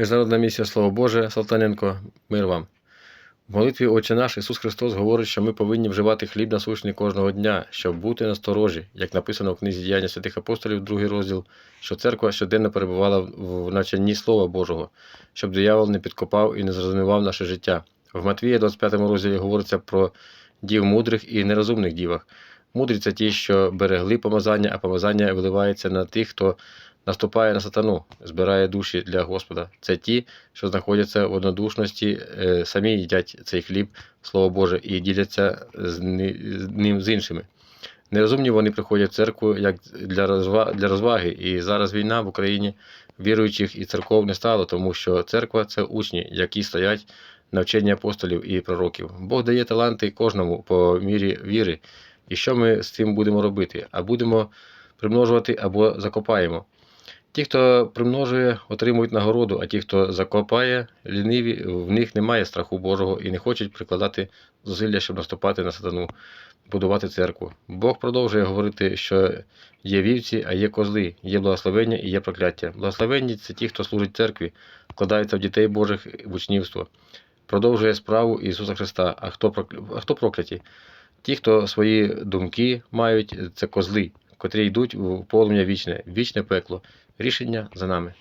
Міжнародна місія Слово Боже, Салтаненко, мир вам. В молитві Отче наш Ісус Христос говорить, що ми повинні вживати хліб насущний кожного дня, щоб бути насторожі, як написано в книзі діяння святих апостолів, другий розділ, що церква щоденно перебувала в навчанні Слова Божого, щоб диявол не підкопав і не зруйнував наше життя. В Матвія, 25 розділі говориться про дів мудрих і нерозумних дівах. Мудрі це ті, що берегли помазання, а помазання виливається на тих, хто наступає на сатану, збирає душі для Господа. Це ті, що знаходяться в однодушності, е, самі їдять цей хліб, Слово Боже, і діляться з ним з іншими. Нерозумні вони приходять в церкву як для, розва- для розваги, і зараз війна в Україні віруючих і церков не стало, тому що церква це учні, які стоять на вченні апостолів і пророків. Бог дає таланти кожному по мірі віри. І що ми з цим будемо робити? А будемо примножувати або закопаємо. Ті, хто примножує, отримують нагороду, а ті, хто закопає, ліниві, в них немає страху Божого і не хочуть прикладати зусилля, щоб наступати на сатану, будувати церкву. Бог продовжує говорити, що є вівці, а є козли, є благословення і є прокляття. Благословенні це ті, хто служить церкві, вкладаються в дітей Божих в учнівство, продовжує справу Ісуса Христа. А хто прокляті? Ті, хто свої думки мають, це козли, котрі йдуть в полум'я вічне, вічне пекло. Рішення за нами.